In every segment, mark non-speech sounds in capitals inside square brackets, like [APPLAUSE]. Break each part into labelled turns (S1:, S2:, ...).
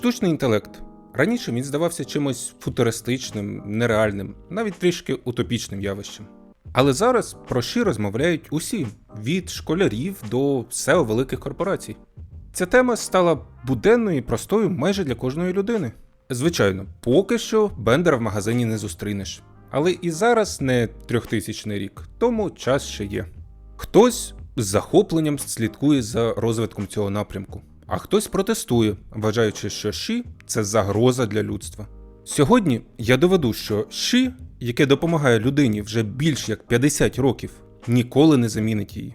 S1: Штучний інтелект. Раніше він здавався чимось футуристичним, нереальним, навіть трішки утопічним явищем. Але зараз про щі розмовляють усі від школярів до SEO великих корпорацій. Ця тема стала буденною і простою майже для кожної людини. Звичайно, поки що бендера в магазині не зустрінеш. Але і зараз не 3000 рік, тому час ще є. Хтось з захопленням слідкує за розвитком цього напрямку, а хтось протестує, вважаючи, що щі це загроза для людства. Сьогодні я доведу, що щі, яке допомагає людині вже більш як 50 років, ніколи не замінить її.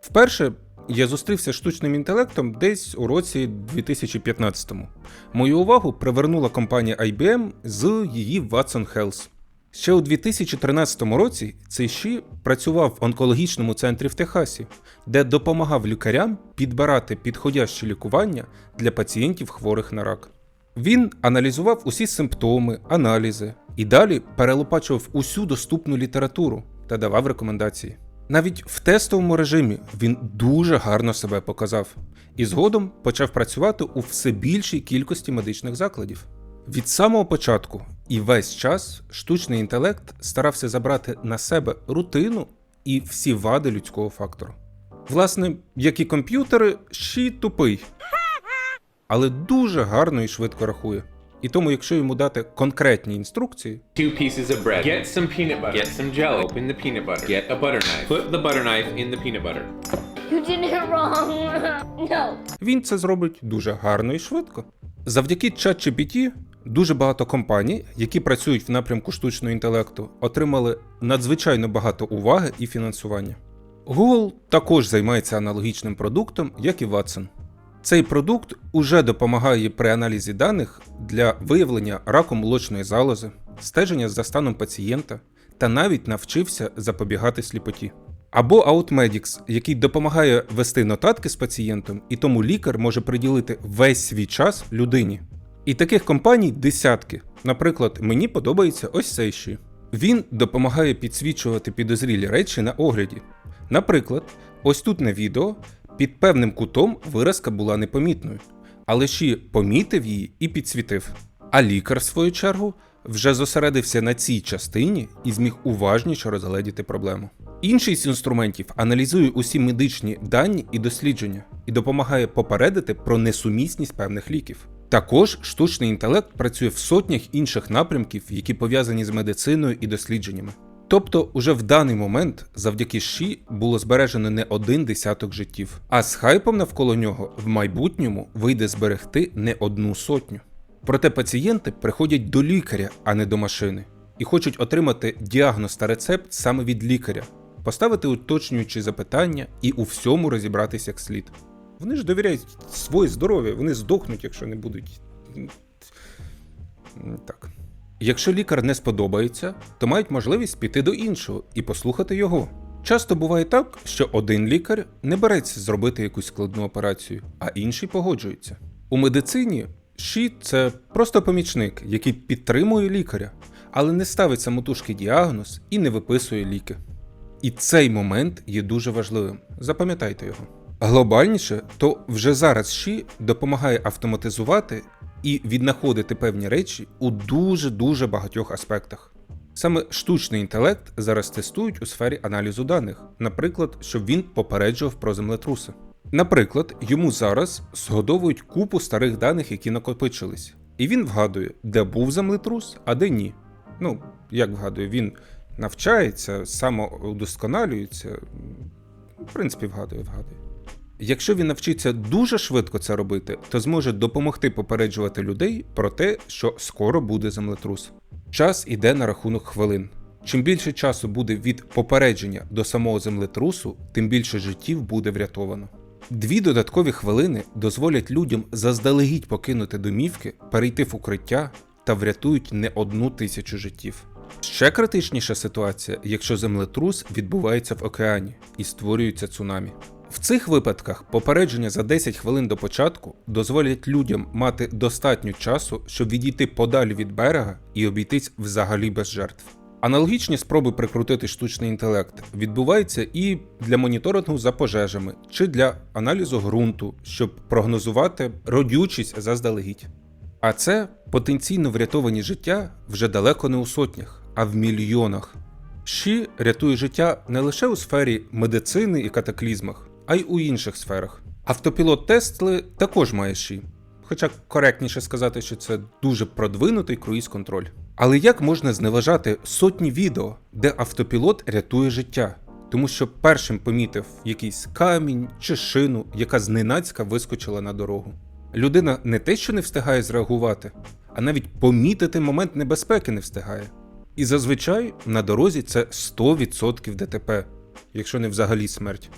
S1: Вперше я зустрівся з штучним інтелектом десь у році 2015-му. Мою увагу привернула компанія IBM з її Watson Health. Ще у 2013 році цей щі працював в онкологічному центрі в Техасі, де допомагав лікарям підбирати підходяще лікування для пацієнтів хворих на рак. Він аналізував усі симптоми, аналізи і далі перелопачував усю доступну літературу та давав рекомендації. Навіть в тестовому режимі він дуже гарно себе показав і згодом почав працювати у все більшій кількості медичних закладів. Від самого початку і весь час штучний інтелект старався забрати на себе рутину і всі вади людського фактору. Власне, як і комп'ютери, ще й тупий, але дуже гарно і швидко рахує. І тому, якщо йому дати конкретні інструкції,
S2: Two pieces of bread. Get some peanut butter. Get some jello. Open the peanut butter. Get a butter knife. Put the butter knife in the peanut butter.
S3: You did it wrong. [LAUGHS] no.
S1: він це зробить дуже гарно і швидко. Завдяки ChatGPT дуже багато компаній, які працюють в напрямку штучного інтелекту, отримали надзвичайно багато уваги і фінансування. Google також займається аналогічним продуктом, як і Watson. Цей продукт уже допомагає при аналізі даних для виявлення раку молочної залози, стеження за станом пацієнта та навіть навчився запобігати сліпоті. Або Outmedics, який допомагає вести нотатки з пацієнтом, і тому лікар може приділити весь свій час людині. І таких компаній десятки. Наприклад, мені подобається ось цей ще. Він допомагає підсвічувати підозрілі речі на огляді. Наприклад, ось тут на відео під певним кутом виразка була непомітною, але ще помітив її і підсвітив. А лікар, в свою чергу, вже зосередився на цій частині і зміг уважніше розгледіти проблему. Інший з інструментів аналізує усі медичні дані і дослідження і допомагає попередити про несумісність певних ліків. Також штучний інтелект працює в сотнях інших напрямків, які пов'язані з медициною і дослідженнями. Тобто, уже в даний момент завдяки ШІ було збережено не один десяток життів, а з хайпом навколо нього в майбутньому вийде зберегти не одну сотню. Проте пацієнти приходять до лікаря, а не до машини, і хочуть отримати діагноз та рецепт саме від лікаря, поставити уточнюючі запитання і у всьому розібратися як слід. Вони ж довіряють своє здоров'я, вони здохнуть, якщо не будуть. Так. Якщо лікар не сподобається, то мають можливість піти до іншого і послухати його. Часто буває так, що один лікар не береться зробити якусь складну операцію, а інший погоджується. У медицині щит це просто помічник, який підтримує лікаря, але не ставить самотужки діагноз і не виписує ліки. І цей момент є дуже важливим. Запам'ятайте його. Глобальніше, то вже зараз ЩІ допомагає автоматизувати і віднаходити певні речі у дуже-дуже багатьох аспектах. Саме штучний інтелект зараз тестують у сфері аналізу даних, наприклад, щоб він попереджував про землетруси. Наприклад, йому зараз згодовують купу старих даних, які накопичились, і він вгадує, де був землетрус, а де ні. Ну, як вгадує, він навчається, самоудосконалюється. В принципі, вгадує, вгадує. Якщо він навчиться дуже швидко це робити, то зможе допомогти попереджувати людей про те, що скоро буде землетрус. Час іде на рахунок хвилин. Чим більше часу буде від попередження до самого землетрусу, тим більше життів буде врятовано. Дві додаткові хвилини дозволять людям заздалегідь покинути домівки, перейти в укриття та врятують не одну тисячу життів. Ще критичніша ситуація, якщо землетрус відбувається в океані і створюється цунамі. В цих випадках попередження за 10 хвилин до початку дозволять людям мати достатньо часу, щоб відійти подалі від берега і обійтись взагалі без жертв. Аналогічні спроби прикрутити штучний інтелект відбуваються і для моніторингу за пожежами чи для аналізу ґрунту, щоб прогнозувати родючість заздалегідь. А це потенційно врятовані життя вже далеко не у сотнях, а в мільйонах. Ші рятує життя не лише у сфері медицини і катаклізмах, а й у інших сферах. Автопілот Тесли також має ші. Хоча коректніше сказати, що це дуже продвинутий круїз-контроль. Але як можна зневажати сотні відео, де автопілот рятує життя? Тому що першим помітив якийсь камінь чи шину, яка зненацька вискочила на дорогу. Людина не те, що не встигає зреагувати, а навіть помітити момент небезпеки не встигає. І зазвичай на дорозі це 100% ДТП, якщо не взагалі смерть.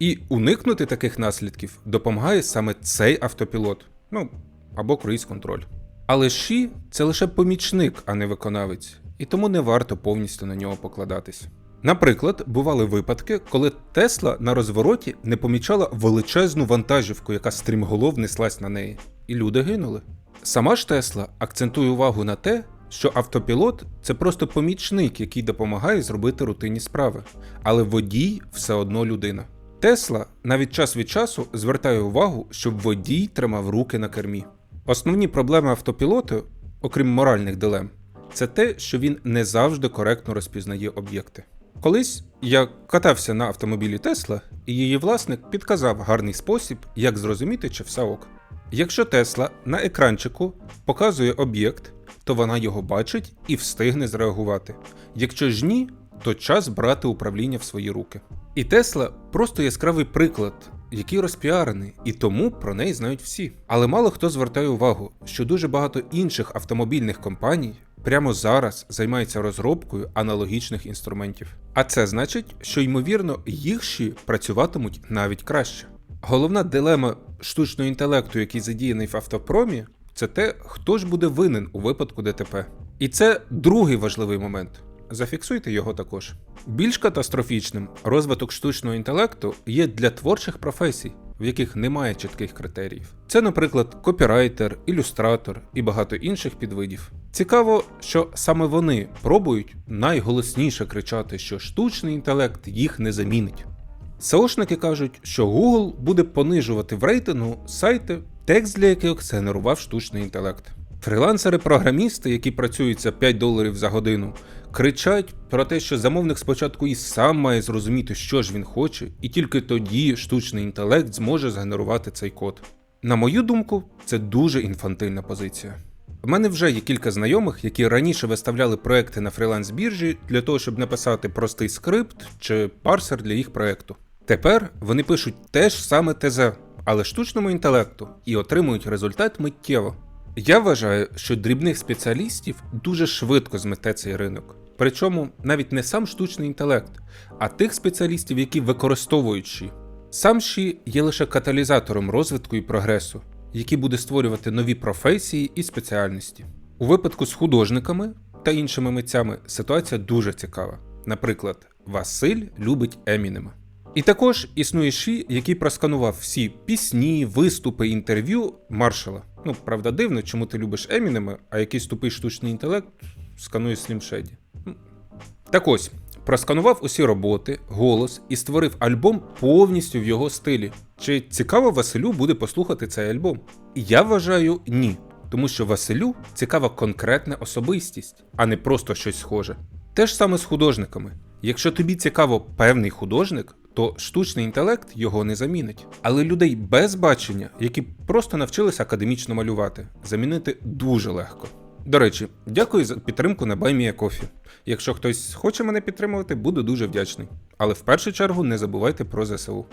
S1: І уникнути таких наслідків допомагає саме цей автопілот, ну або круїз-контроль. Але Ші це лише помічник, а не виконавець, і тому не варто повністю на нього покладатись. Наприклад, бували випадки, коли Тесла на розвороті не помічала величезну вантажівку, яка стрімголов неслась на неї, і люди гинули. Сама ж Тесла акцентує увагу на те, що автопілот це просто помічник, який допомагає зробити рутинні справи, але водій все одно людина. Тесла навіть час від часу звертає увагу, щоб водій тримав руки на кермі. Основні проблеми автопілоту, окрім моральних дилем, це те, що він не завжди коректно розпізнає об'єкти. Колись я катався на автомобілі Тесла, і її власник підказав гарний спосіб, як зрозуміти, чи все ок. Якщо Тесла на екранчику показує об'єкт, то вона його бачить і встигне зреагувати. Якщо ж ні, то час брати управління в свої руки. І Тесла просто яскравий приклад, який розпіарений, і тому про неї знають всі. Але мало хто звертає увагу, що дуже багато інших автомобільних компаній прямо зараз займаються розробкою аналогічних інструментів. А це значить, що ймовірно їх ще працюватимуть навіть краще. Головна дилема штучного інтелекту, який задіяний в автопромі, це те, хто ж буде винен у випадку ДТП. І це другий важливий момент. Зафіксуйте його також. Більш катастрофічним розвиток штучного інтелекту є для творчих професій, в яких немає чітких критеріїв. Це, наприклад, копірайтер, ілюстратор і багато інших підвидів. Цікаво, що саме вони пробують найголосніше кричати, що штучний інтелект їх не замінить. SEOшники кажуть, що Google буде понижувати в рейтингу сайти, текст для яких згенерував штучний інтелект. Фрилансери-програмісти, які працюють за 5 доларів за годину, кричать про те, що замовник спочатку і сам має зрозуміти, що ж він хоче, і тільки тоді штучний інтелект зможе згенерувати цей код. На мою думку, це дуже інфантильна позиція. В мене вже є кілька знайомих, які раніше виставляли проекти на фріланс-біржі для того, щоб написати простий скрипт чи парсер для їх проекту. Тепер вони пишуть те ж саме ТЗ, але штучному інтелекту і отримують результат миттєво. Я вважаю, що дрібних спеціалістів дуже швидко змете цей ринок. Причому навіть не сам штучний інтелект, а тих спеціалістів, які використовують ШІ. Сам ШІ є лише каталізатором розвитку і прогресу, який буде створювати нові професії і спеціальності. У випадку з художниками та іншими митцями ситуація дуже цікава. Наприклад, Василь любить Емінема. І також існує Ші, який просканував всі пісні, виступи, інтерв'ю маршала. Ну, правда, дивно, чому ти любиш Емінема, а якийсь тупий штучний інтелект сканує Слім Шеді. Ну, Так ось, просканував усі роботи, голос і створив альбом повністю в його стилі. Чи цікаво Василю буде послухати цей альбом? Я вважаю, ні. Тому що Василю цікава конкретна особистість, а не просто щось схоже. Те ж саме з художниками. Якщо тобі цікаво певний художник, то штучний інтелект його не замінить. Але людей без бачення, які просто навчилися академічно малювати, замінити дуже легко. До речі, дякую за підтримку на BuyMeACoffee. Якщо хтось хоче мене підтримувати, буду дуже вдячний. Але в першу чергу не забувайте про ЗСУ.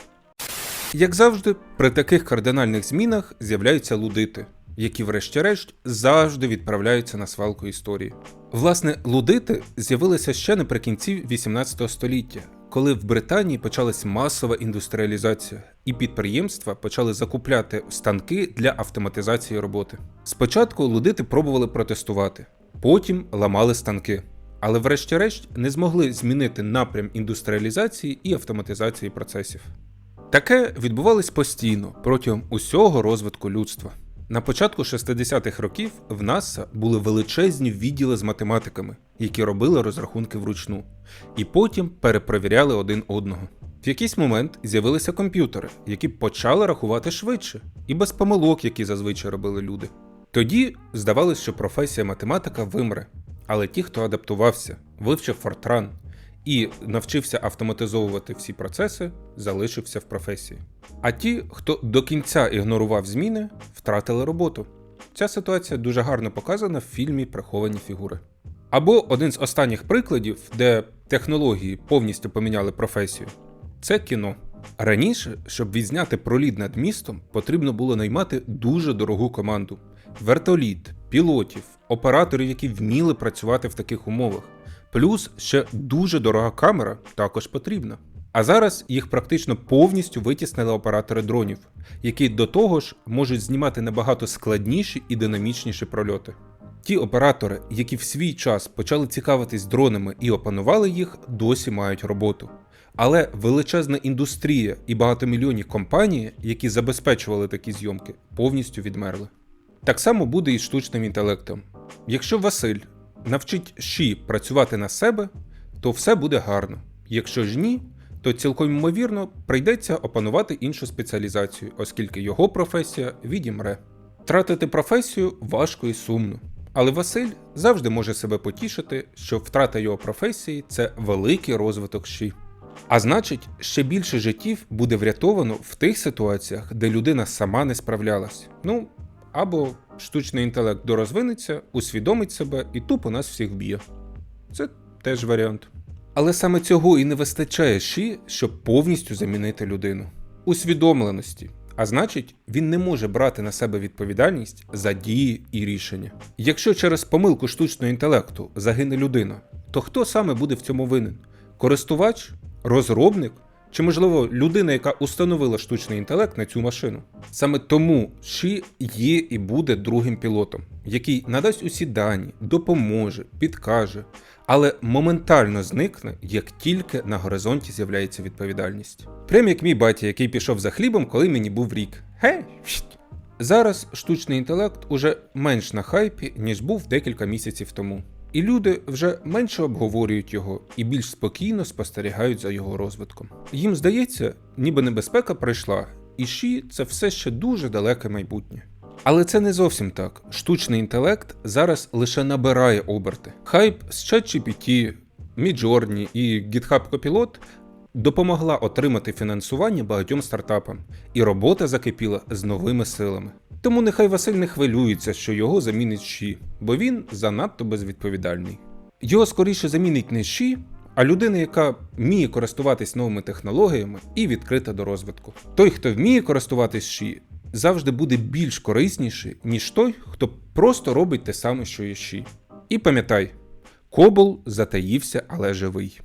S1: Як завжди, при таких кардинальних змінах з'являються лудити, які, врешті-решт, завжди відправляються на свалку історії. Власне, лудити з'явилися ще наприкінці 18 століття, коли в Британії почалась масова індустріалізація, і підприємства почали закупляти станки для автоматизації роботи. Спочатку лудити пробували протестувати, потім ламали станки, але врешті-решт не змогли змінити напрям індустріалізації і автоматизації процесів. Таке відбувалось постійно протягом усього розвитку людства. На початку 60-х років в НАСА були величезні відділи з математиками, які робили розрахунки вручну, і потім перепровіряли один одного. В якийсь момент з'явилися комп'ютери, які почали рахувати швидше, і без помилок, які зазвичай робили люди. Тоді здавалось, що професія математика вимре. Але ті, хто адаптувався, вивчив Фортран і навчився автоматизовувати всі процеси, залишився в професії. А ті, хто до кінця ігнорував зміни, втратили роботу. Ця ситуація дуже гарно показана в фільмі Приховані фігури. Або один з останніх прикладів, де технології повністю поміняли професію, це кіно. Раніше, щоб відзняти проліт над містом, потрібно було наймати дуже дорогу команду: вертоліт, пілотів, операторів, які вміли працювати в таких умовах. Плюс ще дуже дорога камера також потрібна. А зараз їх практично повністю витіснили оператори дронів, які до того ж можуть знімати набагато складніші і динамічніші прольоти. Ті оператори, які в свій час почали цікавитись дронами і опанували їх, досі мають роботу. Але величезна індустрія і багатомільйонні компанії, які забезпечували такі зйомки, повністю відмерли. Так само буде і з штучним інтелектом. Якщо Василь навчить Ші працювати на себе, то все буде гарно. Якщо ж ні, то цілком ймовірно прийдеться опанувати іншу спеціалізацію, оскільки його професія відімре. Тратити професію важко і сумно. Але Василь завжди може себе потішити, що втрата його професії це великий розвиток Ші. А значить, ще більше життів буде врятовано в тих ситуаціях, де людина сама не справлялась. Ну або штучний інтелект дорозвинеться, усвідомить себе і тупо нас всіх вб'є. Це теж варіант. Але саме цього і не вистачає Ші, щоб повністю замінити людину. Усвідомленості. А значить, він не може брати на себе відповідальність за дії і рішення. Якщо через помилку штучного інтелекту загине людина, то хто саме буде в цьому винен? Користувач, розробник чи, можливо, людина, яка установила штучний інтелект на цю машину? Саме тому Ші є і буде другим пілотом, який надасть усі дані, допоможе, підкаже, але моментально зникне, як тільки на горизонті з'являється відповідальність. Прям як мій батя, який пішов за хлібом, коли мені був рік. Гей! Зараз штучний інтелект уже менш на хайпі, ніж був декілька місяців тому. І люди вже менше обговорюють його і більш спокійно спостерігають за його розвитком. Їм здається, ніби небезпека пройшла, і Ші це все ще дуже далеке майбутнє. Але це не зовсім так. Штучний інтелект зараз лише набирає оберти. Хайп з ChatGPT, Midjourney і GitHub Copilot допомогла отримати фінансування багатьом стартапам, і робота закипіла з новими силами. Тому нехай Василь не хвилюється, що його замінить Ші, бо він занадто безвідповідальний. Його скоріше замінить не Ші, а людина, яка вміє користуватись новими технологіями і відкрита до розвитку. Той, хто вміє користуватись Ші, завжди буде більш корисніший, ніж той, хто просто робить те саме, що і Ші. І пам'ятай, Кобол затаївся, але живий.